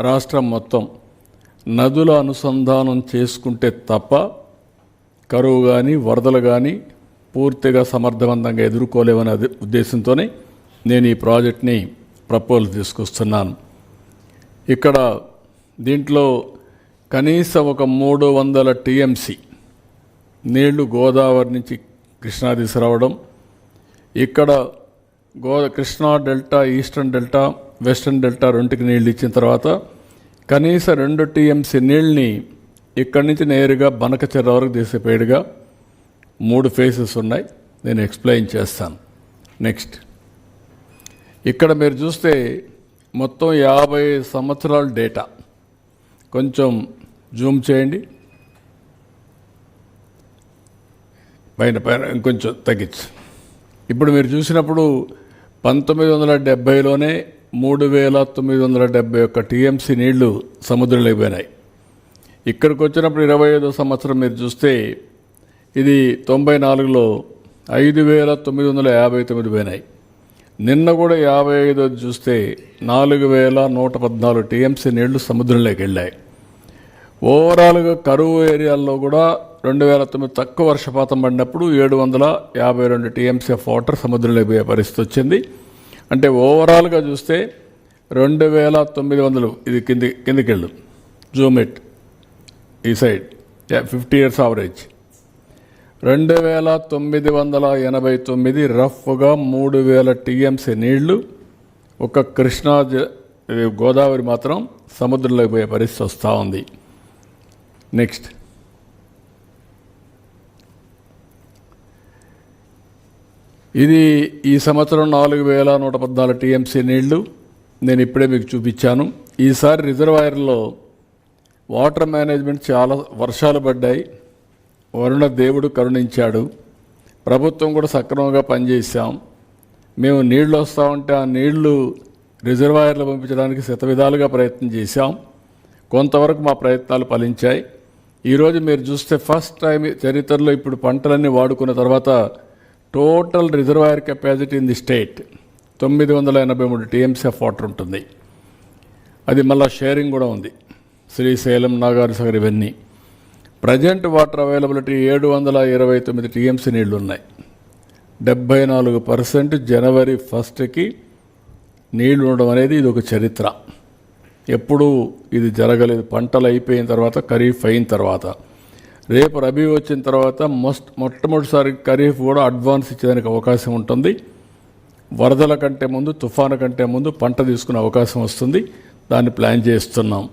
రాష్ట్రం మొత్తం నదుల అనుసంధానం చేసుకుంటే తప్ప కరువు కానీ వరదలు కానీ పూర్తిగా సమర్థవంతంగా ఎదుర్కోలేవనే ఉద్దేశంతోనే నేను ఈ ప్రాజెక్ట్ని ప్రపోజల్ తీసుకొస్తున్నాను. ఇక్కడ దీంట్లో కనీసం ఒక మూడు వందల టీఎంసీ నీళ్ళు గోదావరి నుంచి కృష్ణా తీసుకురావడం ఇక్కడ go Krishna delta eastern delta western delta రెండుకి నీళ్ళు ఇచ్చిన తర్వాత కనీసం రెండు టీఎంసీ నీళ్ళని ఇక్కడి నుంచి నేరుగా బనకచెర్ర వరకు తీసేపేడుగా మూడు ఫేసెస్ ఉన్నాయి. నేను ఎక్స్ప్లెయిన్ చేస్తాను. నెక్స్ట్. ఇక్కడ మీరు చూస్తే మొత్తం యాభై సంవత్సరాల డేటా. కొంచెం జూమ్ చేయండి. పైన పైన ఇంకొంచెం తగ్గించు. ఇప్పుడు మీరు చూసినప్పుడు పంతొమ్మిది వందల డెబ్బైలోనే మూడు వేల తొమ్మిది వందల డెబ్బై ఒక్క టీఎంసీ నీళ్ళు సముద్రంలోకి పోయినాయి ఇక్కడికి వచ్చినప్పుడు ఇరవై ఐదో సంవత్సరం మీరు చూస్తే ఇది తొంభై నాలుగులో ఐదు వేల తొమ్మిది వందల యాభై తొమ్మిది పోయినాయి. నిన్న కూడా యాభై ఐదో చూస్తే నాలుగు వేల నూట పద్నాలుగు టీఎంసీ నీళ్ళు సముద్రంలోకి వెళ్ళాయి. ఓవరాల్గా కరువు ఏరియాల్లో కూడా రెండు వేల తొమ్మిది తక్కువ వర్షపాతం పడినప్పుడు ఏడు వందల యాభై రెండు టీఎంసీ ఆఫ్ వాటర్ సముద్రంలో పోయే పరిస్థితి వచ్చింది. అంటే ఓవరాల్గా చూస్తే రెండు వేల తొమ్మిది వందలు ఇది కింది కిందికి వెళ్ళు జూమిట్ ఈ సైడ్ ఫిఫ్టీ ఇయర్స్ యావరేజ్ రెండు వేల తొమ్మిది వందల ఎనభై తొమ్మిది రఫ్గా మూడు వేల టీఎంసీ నీళ్ళు ఒక కృష్ణా గోదావరి మాత్రం సముద్రంలోకి పోయే పరిస్థితి వస్తూ ఉంది. నెక్స్ట్ ఇది ఈ సంవత్సరం నాలుగు వేల నూట పద్నాలుగు టీఎంసీ నీళ్ళు. నేను ఇప్పుడే మీకు చూపించాను. ఈసారి రిజర్వాయర్లో వాటర్ మేనేజ్మెంట్ చాలా వర్షాలు పడ్డాయి. వరుణ దేవుడు కరుణించాడు. ప్రభుత్వం కూడా సక్రమంగా పనిచేసాం మేము నీళ్ళు వస్తూ ఉంటే ఆ నీళ్ళు రిజర్వాయర్లు పంపించడానికి శతవిధాలుగా ప్రయత్నం చేశాం. కొంతవరకు మా ప్రయత్నాలు ఫలించాయి. ఈరోజు మీరు చూస్తే ఫస్ట్ టైం చరిత్రలో ఇప్పుడు పంటలన్నీ వాడుకున్న తర్వాత total reservoir capacity in the state తొమ్మిది వందల ఎనభై మూడు టీఎంసీ ఆఫ్ వాటర్ ఉంటుంది. అది మళ్ళీ షేరింగ్ కూడా ఉంది. శ్రీశైలం నాగార్జునసాగర్ ఇవన్నీ. ప్రజెంట్ వాటర్ అవైలబిలిటీ ఏడు వందల ఇరవై తొమ్మిది టీఎంసీ నీళ్ళు ఉన్నాయి. డెబ్బై నాలుగు పర్సెంట్ జనవరి ఫస్ట్కి నీళ్ళు ఉండడం అనేది ఇది ఒక చరిత్ర. ఎప్పుడూ ఇది జరగలేదు. పంటలు అయిపోయిన తర్వాత ఖరీఫ్ అయిన తర్వాత. రేపు రబీ వచ్చిన తర్వాత మొస్ట్ మొట్టమొదటిసారి ఖరీఫ్ కూడా అడ్వాన్స్ ఇచ్చేదానికి అవకాశం ఉంటుంది. వరదల కంటే ముందు తుఫాను కంటే ముందు పంట తీసుకునే అవకాశం వస్తుంది. దాన్ని ప్లాన్ చేస్తున్నాం.